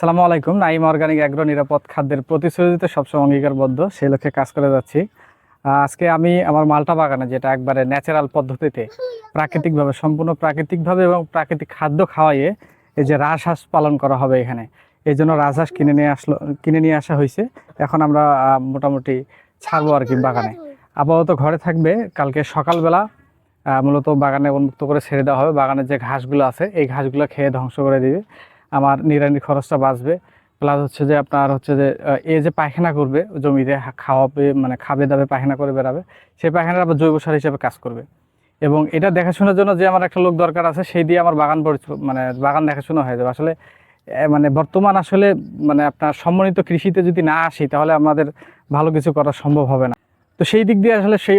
সালামু আলাইকুম। Naim organic agro নিরাপদ খাদ্যের প্রতিশ্রুতিতে সবসময় অঙ্গীকারবদ্ধ, সেই লক্ষ্যে কাজ করে যাচ্ছি। আজকে আমি আমার মালটা বাগানে, যেটা একবারে ন্যাচারাল পদ্ধতিতে প্রাকৃতিকভাবে, সম্পূর্ণ প্রাকৃতিকভাবে এবং প্রাকৃতিক খাদ্য খাওয়াইয়ে এই যে রাজহাঁস পালন করা হবে এখানে। এই জন্য রাজহাঁস কিনে নিয়ে আসলো, কিনে নিয়ে আসা হয়েছে। এখন আমরা মোটামুটি ছাড়বো আর কি বাগানে। আপাতত ঘরে থাকবে, কালকে সকালবেলা মূলত বাগানে উন্মুক্ত করে ছেড়ে দেওয়া হবে। বাগানের যে ঘাসগুলো আছে, এই ঘাসগুলো খেয়ে ধ্বংস করে দিবে। আমার নিরানির খরচটা বাঁচবে। প্লাস হচ্ছে যে আপনার হচ্ছে যে এ যে পায়খানা করবে, জমিতে খাওয়াবে মানে খাবে, দাবে, পায়খানা করে বেড়াবে, সেই পায়খানাটা আবার জৈব সার হিসেবে কাজ করবে। এবং এটা দেখাশোনার জন্য যে আমার একটা লোক দরকার আছে, সেই দিয়ে আমার বাগান মানে বাগান দেখাশোনা হয়ে যাবে। আসলে মানে বর্তমান আসলে মানে আপনার সম্মানিত কৃষিতে যদি না আসি, তাহলে আমাদের ভালো কিছু করা সম্ভব হবে না। তো সেই দিক দিয়ে আসলে সেই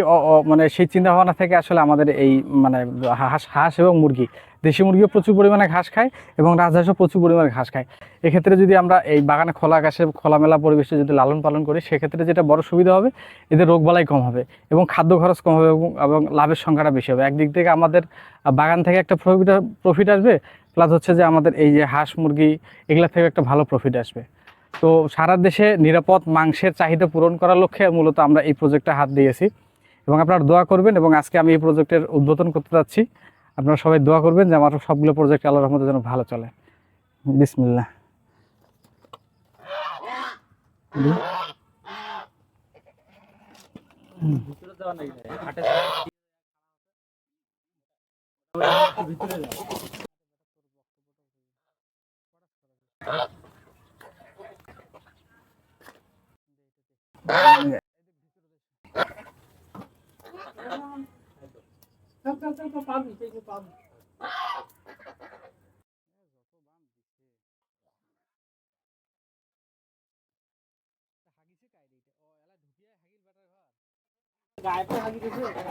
মানে সেই চিন্তা ভাবনা থেকে আসলে আমাদের এই মানে হাঁস হাঁস এবং মুরগি দেশি মুরগিও প্রচুর পরিমাণে ঘাস খায় এবং রাজহাঁসও প্রচুর পরিমাণে ঘাস খায়। এক্ষেত্রে যদি আমরা এই বাগানে খোলা ঘাসে খোলামেলা পরিবেশে যদি লালন পালন করি, সেক্ষেত্রে যেটা বড় সুবিধা হবে, এদের রোগবালাই কম হবে এবং খাদ্য খরচ কম হবে এবং লাভের সংখ্যাটা বেশি হবে। একদিক থেকে আমাদের বাগান থেকে একটা প্রফিট প্রফিট আসবে প্লাস হচ্ছে যে আমাদের এই যে হাঁস, মুরগি, এগুলা থেকে একটা ভালো প্রফিট আসবে। তো সারা দেশে নিরাপদ মাংসের চাহিদা পূরণ করার লক্ষ্যে মূলত আমরা এই প্রজেক্টটা হাত দিয়েছি। এবং আপনারা দোয়া করবেন এবং আজকে আমি এই প্রজেক্টের উদ্বোধন করতে যাচ্ছি। আপনারা সবাই দোয়া করবেন যে আমার সবগুলো প্রজেক্ট আল্লাহর রহমতে যেন ভালো চলে। বিসমিল্লাহ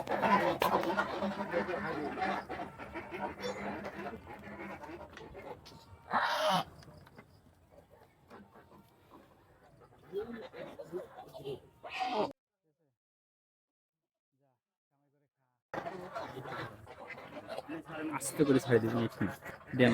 আস্তে করে ছাড়ে দিবি একটু দেন।